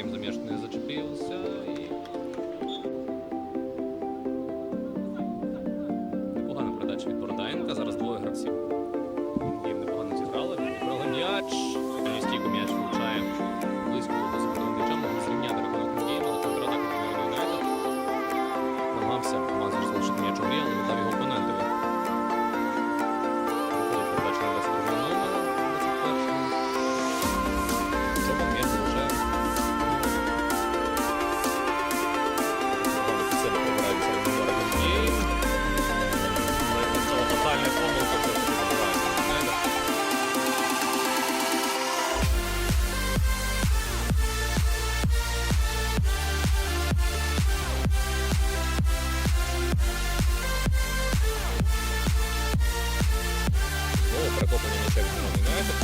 геймзом я не зачепился. І... Непогана передача від Бородаєнка. Зараз двоє гравців. Гейм непогано зіграли. Брали м'яч. Стійко м'яч влучає близько до спортивного м'яча. Могли зрівняти рахунок гейм, але контратак Юнайтед намагався Мазер залишити м'яч у грі, але віддав його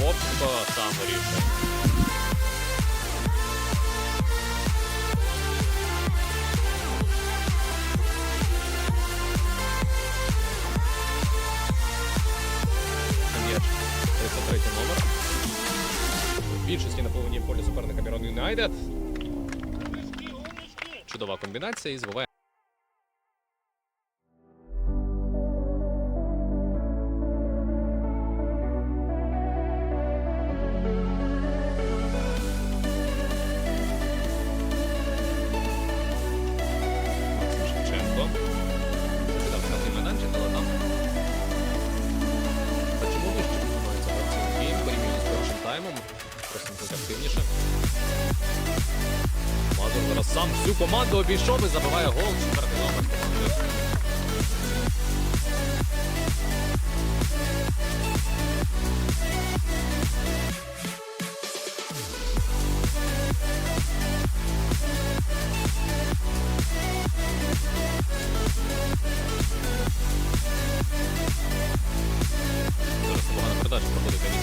Вовченко сам вирішує. М'яч 33 номер. В більшості на половині полі суперника Мірон Юнайтед. Чудова комбінація і збиває. Тут активніше. Мазур зараз сам всю команду обійшов і забиває гол. Четвертий номер. Зараз непогана передача проходить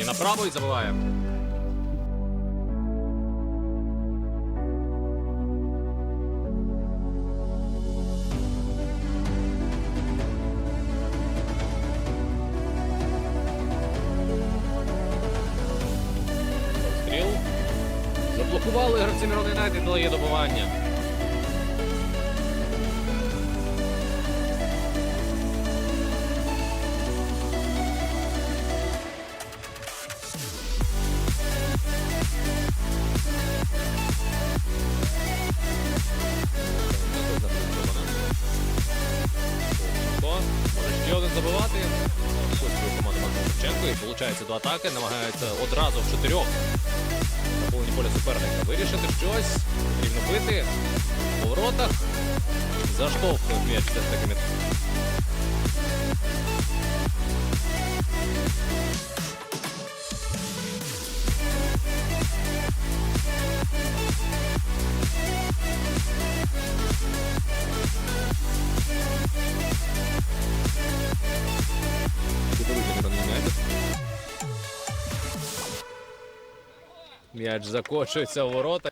Її направо і забиває. Заблокували гравці Мірон Юнайтед, але є добивання. Долучається до атаки, намагається одразу в чотирьох. На повні поля суперника вирішити щось, потрібно бити. По воротах. Заштовхує м'яч все М'яч закочується в ворота.